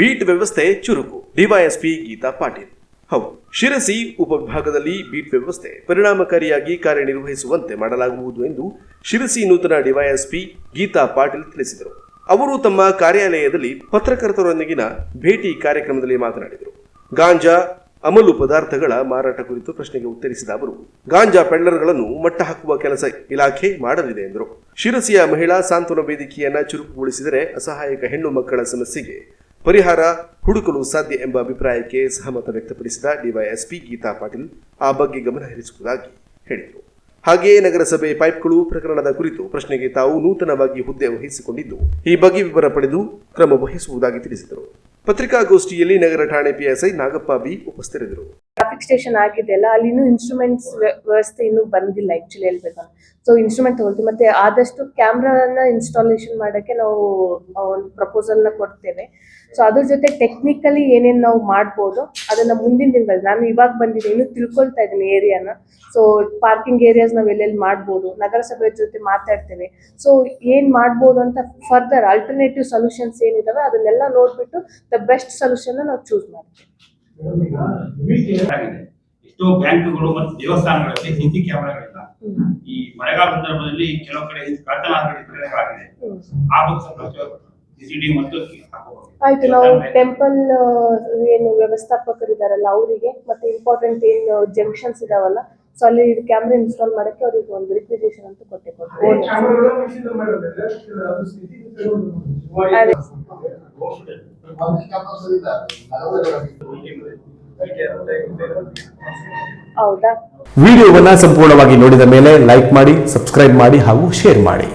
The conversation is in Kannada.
ಬೀಟ್ ವ್ಯವಸ್ಥೆ ಚುರುಕು. ಡಿವೈಎಸ್ಪಿ ಗೀತಾ ಪಾಟೀಲ್. ಹೌದು. ಶಿರಸಿ ಉಪವಿಭಾಗದಲ್ಲಿ ಬೀಟ್ ವ್ಯವಸ್ಥೆ ಪರಿಣಾಮಕಾರಿಯಾಗಿ ಕಾರ್ಯನಿರ್ವಹಿಸುವಂತೆ ಮಾಡಲಾಗುವುದು ಎಂದು ಶಿರಸಿ ನೂತನ ಡಿವೈಎಸ್ಪಿ ಗೀತಾ ಪಾಟೀಲ್ ತಿಳಿಸಿದರು. ಅವರು ತಮ್ಮ ಕಾರ್ಯಾಲಯದಲ್ಲಿ ಪತ್ರಕರ್ತರೊಂದಿಗಿನ ಭೇಟಿ ಕಾರ್ಯಕ್ರಮದಲ್ಲಿ ಮಾತನಾಡಿದರು. ಗಾಂಜಾ ಅಮಲು ಪದಾರ್ಥಗಳ ಮಾರಾಟ ಕುರಿತು ಪ್ರಶ್ನೆಗೆ ಉತ್ತರಿಸಿದ ಅವರು, ಗಾಂಜಾ ಪೆಡ್ಲರ್ಗಳನ್ನು ಮಟ್ಟ ಹಾಕುವ ಕೆಲಸ ಇಲಾಖೆ ಮಾಡಲಿದೆ ಎಂದರು. ಶಿರಸಿಯ ಮಹಿಳಾ ಸಾಂತ್ವನ ವೇದಿಕೆಯನ್ನ ಚುರುಕುಗೊಳಿಸಿದರೆ ಅಸಹಾಯಕ ಹೆಣ್ಣು ಮಕ್ಕಳ ಸಮಸ್ಯೆಗೆ ಪರಿಹಾರ ಹುಡುಕಲು ಸಾಧ್ಯ ಎಂಬ ಅಭಿಪ್ರಾಯಕ್ಕೆ ಸಹಮತ ವ್ಯಕ್ತಪಡಿಸಿದ ಡಿವೈಎಸ್ಪಿ ಗೀತಾ ಪಾಟೀಲ್ ಆ ಬಗ್ಗೆ ಗಮನ ಹರಿಸುವುದಾಗಿ ಹೇಳಿದರು. ಹಾಗೆಯೇ ನಗರಸಭೆ ಪೈಪ್ಗಳು ಪ್ರಕರಣದ ಕುರಿತು ಪ್ರಶ್ನೆಗೆ ತಾವು ನೂತನವಾಗಿ ಹುದ್ದೆ ವಹಿಸಿಕೊಂಡಿದ್ದು, ಈ ಬಗ್ಗೆ ವಿವರ ಪಡೆದು ಕ್ರಮ ವಹಿಸುವುದಾಗಿ ತಿಳಿಸಿದರು. ಪತ್ರಿಕಾಗೋಷ್ಠಿಯಲ್ಲಿ ನಗರ ಠಾಣೆ ಪಿಎಸ್ಐ ನಾಗಪ್ಪ ಬಿ ಉಪಸ್ಥಿತರಿದ್ದರು. ಟ್ರಾಫಿಕ್ ಸ್ಟೇಷನ್ ಆಗಿದೆಯಲ್ಲ ಅಲ್ಲಿ ಇನ್ನೂ ಇನ್ಸ್ಟ್ರೂಮೆಂಟ್ಸ್ ವ್ಯವಸ್ಥೆ ಇನ್ನೂ ಬಂದಿಲ್ಲ ಆಕ್ಚುಲಿ ಹೇಳ್ಬೇಕು ಸೊ ಇನ್ಸ್ಟ್ರೂಮೆಂಟ್ ತಗೊಳ್ತೀವಿ. ಮತ್ತೆ ಆದಷ್ಟು ಕ್ಯಾಮ್ರಾನ ಇನ್ಸ್ಟಾಲೇಷನ್ ಮಾಡೋಕ್ಕೆ ನಾವು ಒಂದು ಪ್ರಪೋಸಲ್ನ ಕೊಡ್ತೇವೆ. ಸೊ ಅದ್ರ ಜೊತೆ ಟೆಕ್ನಿಕಲಿ ಏನೇನು ನಾವು ಮಾಡ್ಬೋದು, ಅದನ್ನ ಮುಂದಿನ ದಿನಗಳಲ್ಲಿ. ನಾನು ಇವಾಗ ಬಂದಿದ್ದೀನಿ, ಇನ್ನೂ ತಿಳ್ಕೊಳ್ತಾ ಇದ್ದೀನಿ ಏರಿಯಾನ ಸೊ ಪಾರ್ಕಿಂಗ್ ಏರಿಯಾಸ್ ನಾವು ಎಲ್ಲೆಲ್ಲಿ ಮಾಡ್ಬೋದು ನಗರಸಭೆ ಜೊತೆ ಮಾತಾಡ್ತೇವೆ. ಸೊ ಏನು ಮಾಡ್ಬೋದು ಅಂತ ಫರ್ದರ್ ಆಲ್ಟರ್ನೇಟಿವ್ ಸೊಲ್ಯೂಷನ್ಸ್ ಏನಿದ್ದಾವೆ ಅದನ್ನೆಲ್ಲ ನೋಡ್ಬಿಟ್ಟು ದ ಬೆಸ್ಟ್ ಸೊಲ್ಯೂಷನ್ ನಾವು ಚೂಸ್ ಮಾಡ್ತೀವಿ. ಎಷ್ಟೋ ಬ್ಯಾಂಕ್ಗಳು ಮತ್ತು ದೇವಸ್ಥಾನಗಳಲ್ಲಿ ಸಿಸಿ ಕ್ಯಾಮೆರಾಗಳಿಲ್ಲ. ಈ ಮಳೆಗಾಲ ಸಂದರ್ಭದಲ್ಲಿ ಕೆಲವು ಕಡೆ ಕಳ್ಳತನ ಘಟನೆಗಳಾಗಿದೆ ಆ ಬಗ್ಗೆ ಸಿಸಿಟಿವಿ ಮತ್ತು ಆಯ್ತು ನಾವು ಟೆಂಪಲ್ ಏನು ವ್ಯವಸ್ಥಾಪಕರಿದಾರಲ್ಲ ಅವರಿಗೆ ಮತ್ತೆ ಇಂಪಾರ್ಟೆಂಟ್ ಏನು ಜಂಕ್ಷನ್ಸ್ ಇದಾವಲ್ಲ ಸೊ ಅಲ್ಲಿ ಕ್ಯಾಮ್ರಾ ಇನ್ಸ್ಟಾಲ್ ಮಾಡಕ್ಕೆ ಅವ್ರಿಗೆ ಒಂದು ರಿಕ್ವಿಸಿಷನ್ ಅಂತ ಕೊಟ್ಟೆ. ಹೌದಾ ವಿಡಿಯೋವನ್ನ ಸಂಪೂರ್ಣವಾಗಿ ನೋಡಿದ ಮೇಲೆ ಲೈಕ್ ಮಾಡಿ ಸಬ್ಸ್ಕ್ರೈಬ್ ಮಾಡಿ ಹಾಗೂ ಶೇರ್ ಮಾಡಿ.